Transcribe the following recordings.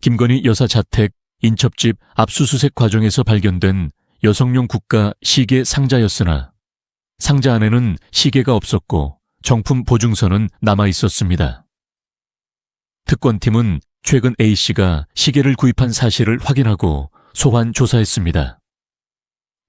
김건희 여사 자택 인첩집 압수수색 과정에서 발견된 여성용 국가 시계 상자였으나 상자 안에는 시계가 없었고 정품 보증서는 남아 있었습니다. 특권팀은 최근 A씨가 시계를 구입한 사실을 확인하고 소환 조사했습니다.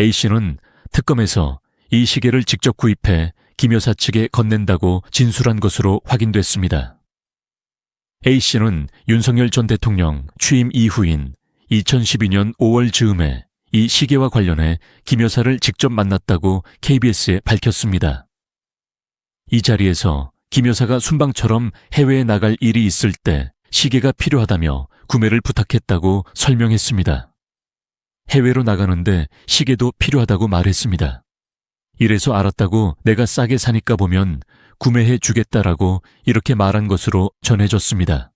A씨는 특검에서 이 시계를 직접 구입해 김 여사 측에 건넨다고 진술한 것으로 확인됐습니다. A씨는 윤석열 전 대통령 취임 이후인 2012년 5월 즈음에 이 시계와 관련해 김 여사를 직접 만났다고 KBS에 밝혔습니다. 이 자리에서 김 여사가 순방처럼 해외에 나갈 일이 있을 때 시계가 필요하다며 구매를 부탁했다고 설명했습니다. 해외로 나가는데 시계도 필요하다고 말했습니다. 이래서 알았다고 내가 싸게 사니까 보면 구매해 주겠다라고 이렇게 말한 것으로 전해졌습니다.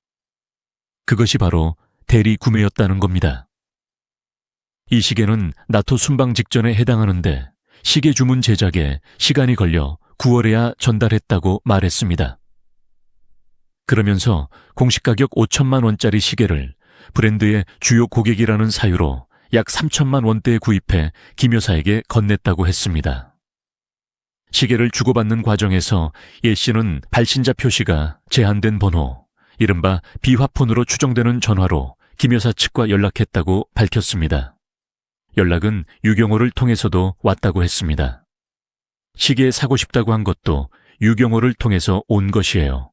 그것이 바로 대리 구매였다는 겁니다. 이 시계는 나토 순방 직전에 해당하는데 시계 주문 제작에 시간이 걸려 9월에야 전달했다고 말했습니다. 그러면서 공식 가격 5천만 원짜리 시계를 브랜드의 주요 고객이라는 사유로 약 3천만 원대에 구입해 김 여사에게 건넸다고 했습니다. 시계를 주고받는 과정에서 예 씨는 발신자 표시가 제한된 번호, 이른바 비화폰으로 추정되는 전화로 김 여사 측과 연락했다고 밝혔습니다. 연락은 유경호를 통해서도 왔다고 했습니다. 시계 사고 싶다고 한 것도 유경호를 통해서 온 것이에요.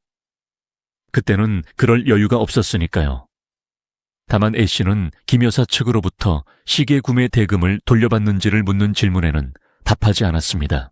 그때는 그럴 여유가 없었으니까요. 다만 A 씨는 김 여사 측으로부터 시계 구매 대금을 돌려받는지를 묻는 질문에는 답하지 않았습니다.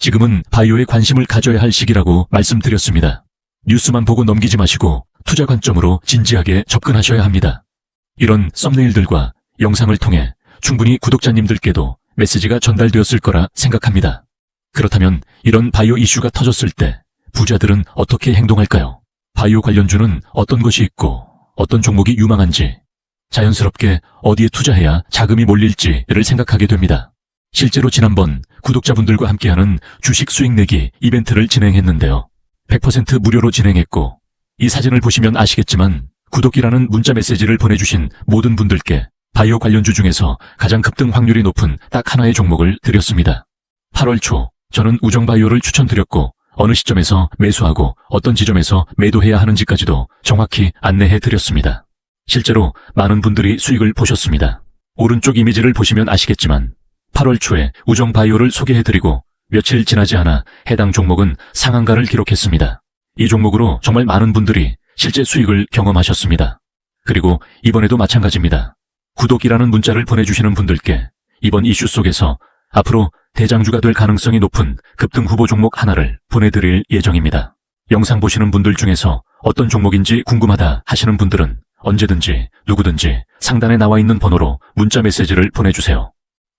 지금은 바이오에 관심을 가져야 할 시기라고 말씀드렸습니다. 뉴스만 보고 넘기지 마시고 투자 관점으로 진지하게 접근하셔야 합니다. 이런 썸네일들과 영상을 통해 충분히 구독자님들께도 메시지가 전달되었을 거라 생각합니다. 그렇다면 이런 바이오 이슈가 터졌을 때 부자들은 어떻게 행동할까요? 바이오 관련주는 어떤 것이 있고 어떤 종목이 유망한지 자연스럽게 어디에 투자해야 자금이 몰릴지를 생각하게 됩니다. 실제로 지난번 구독자분들과 함께하는 주식 수익 내기 이벤트를 진행했는데요. 100% 무료로 진행했고 이 사진을 보시면 아시겠지만 구독이라는 문자 메시지를 보내주신 모든 분들께 바이오 관련주 중에서 가장 급등 확률이 높은 딱 하나의 종목을 드렸습니다. 8월 초 저는 우정바이오를 추천드렸고 어느 시점에서 매수하고 어떤 지점에서 매도해야 하는지까지도 정확히 안내해 드렸습니다. 실제로 많은 분들이 수익을 보셨습니다. 오른쪽 이미지를 보시면 아시겠지만 8월 초에 우정 바이오를 소개해드리고 며칠 지나지 않아 해당 종목은 상한가를 기록했습니다. 이 종목으로 정말 많은 분들이 실제 수익을 경험하셨습니다. 그리고 이번에도 마찬가지입니다. 구독이라는 문자를 보내주시는 분들께 이번 이슈 속에서 앞으로 대장주가 될 가능성이 높은 급등 후보 종목 하나를 보내드릴 예정입니다. 영상 보시는 분들 중에서 어떤 종목인지 궁금하다 하시는 분들은 언제든지 누구든지 상단에 나와 있는 번호로 문자 메시지를 보내주세요.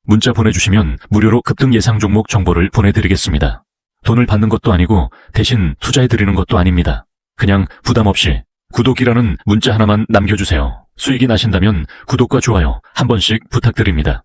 문자 보내주시면 무료로 급등 예상 종목 정보를 보내드리겠습니다. 돈을 받는 것도 아니고 대신 투자해드리는 것도 아닙니다. 그냥 부담 없이 구독이라는 문자 하나만 남겨주세요. 수익이 나신다면 구독과 좋아요 한 번씩 부탁드립니다.